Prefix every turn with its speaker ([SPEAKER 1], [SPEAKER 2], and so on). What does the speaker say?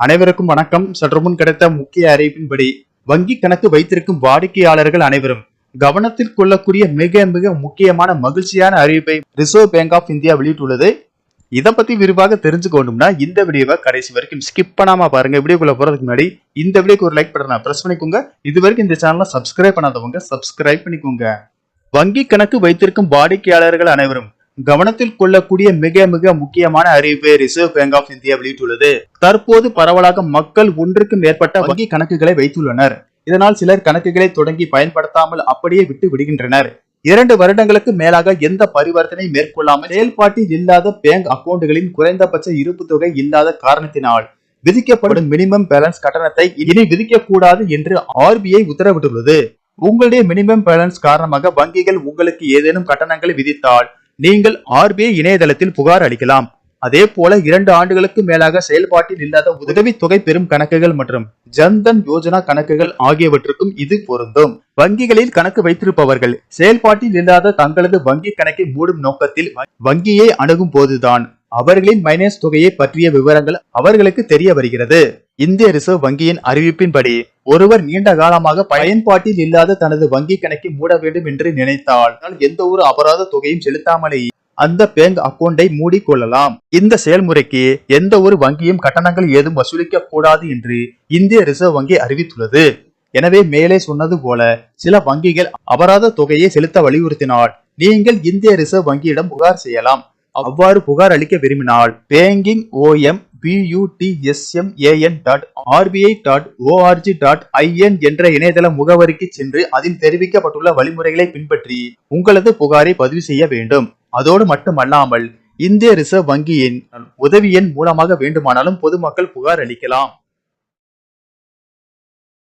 [SPEAKER 1] அனைவருக்கும் வணக்கம். சற்று முன் கிடைத்த முக்கிய அறிவிப்பின்படி வங்கி கணக்கு வைத்திருக்கும் வாடிக்கையாளர்கள் அனைவரும் கவனத்தில் கொள்ளக்கூடிய மிக மிக முக்கியமான மகிழ்ச்சியான அறிவிப்பை ரிசர்வ் பேங்க் ஆஃப் இந்தியா வெளியிட்டுள்ளது. இதை பத்தி விரிவாக தெரிஞ்சுக்கணும்னா இந்த வீடியோவை கடைசி வரைக்கும் ஸ்கிப் பண்ணாம பாருங்க. வீடியோக்குள்ள போறதுக்கு முன்னாடி இந்த வீடியோக்கு ஒரு லைக் பட்டனை பிரஸ் பண்ணிக்கோங்க. இது வரைக்கும் இந்த சேனலை சப்ஸ்கிரைப் பண்ணாதவங்க சப்ஸ்கிரைப் பண்ணிக்கோங்க. வங்கி கணக்கு வைத்திருக்கும் வாடிக்கையாளர்கள் அனைவரும் கவனத்தில் கொள்ளக்கூடிய மிக மிக முக்கியமான அறிவிப்பை ரிசர்வ் பேங்க் ஆஃப் இந்தியா வெளியிட்டுள்ளது. தற்போது பரவலாக மக்கள் ஒன்றுக்கு மேற்பட்ட வங்கி கணக்குகளை வைத்துள்ளனர். இதனால் சிலர் கணக்குகளை தொடங்கி பயன்படுத்தாமல் அப்படியே விட்டு விடுகின்றனர். இரண்டு வருடங்களுக்கு மேலாக எந்த பரிவர்த்தனை மேற்கொள்ளாமல் செயல்பாட்டில் இல்லாத பேங்க் அக்கவுண்டுகளின் குறைந்தபட்ச இருப்பு தொகை இல்லாத காரணத்தினால் விதிக்கப்படும் மினிமம் பேலன்ஸ் கட்டணத்தை இனி விதிக்கக்கூடாது என்று ஆர்பிஐ உத்தரவிட்டுள்ளது. உங்களுடைய மினிமம் பேலன்ஸ் காரணமாக வங்கிகள் உங்களுக்கு ஏதேனும் கட்டணங்களை விதித்தால் நீங்கள் ஆர்பிஐ இணையதளத்தில் புகார் அளிக்கலாம். அதே போல இரண்டு ஆண்டுகளுக்கு மேலாக செயல்பாட்டில் இல்லாத உதவித்தொகை பெறும் கணக்குகள் மற்றும் ஜன்தன் யோஜனா கணக்குகள் ஆகியவற்றுக்கும் இது பொருந்தும். வங்கிகளில் கணக்கு வைத்திருப்பவர்கள் செயல்பாட்டில் இல்லாத தங்களது வங்கி கணக்கை மூடும் நோக்கத்தில் வங்கியை அணுகும் போதுதான் அவர்களின் மைனஸ் தொகையை பற்றிய விவரங்கள் அவர்களுக்கு தெரிய வருகிறது. இந்திய ரிசர்வ் வங்கியின் அறிவிப்பின்படி ஒருவர் நீண்ட காலமாக பயன்பாட்டில் இல்லாத தனது வங்கி கணக்கை மூட வேண்டும் என்று நினைத்தால் எந்த ஒரு அபராத தொகையும் செலுத்தாமலேயே அந்த பேங்க் அக்கவுண்டை மூடிக்கொள்ளலாம். இந்த செயல்முறைக்கு எந்த ஒரு வங்கியும் கட்டணங்கள் ஏதும் வசூலிக்க கூடாது என்று இந்திய ரிசர்வ் வங்கி அறிவித்துள்ளது. எனவே மேலே சொன்னது போல சில வங்கிகள் அபராத தொகையை செலுத்த வலியுறுத்தினால் நீங்கள் இந்திய ரிசர்வ் வங்கியிடம் புகார் செய்யலாம். அவ்வாறு புகார் அளிக்க விரும்பினால் banking OM BUDSMAN dot RBI dot ORG dot IN என்ற இணையதள முகவரிக்கு சென்று அதில் தெரிவிக்கப்பட்டுள்ள வழிமுறைகளை பின்பற்றி உங்களது புகாரை பதிவு செய்ய வேண்டும். அதோடு மட்டுமல்லாமல் இந்திய ரிசர்வ் வங்கியின் உதவி எண் மூலமாக வேண்டுமானாலும் பொதுமக்கள் புகார் அளிக்கலாம்.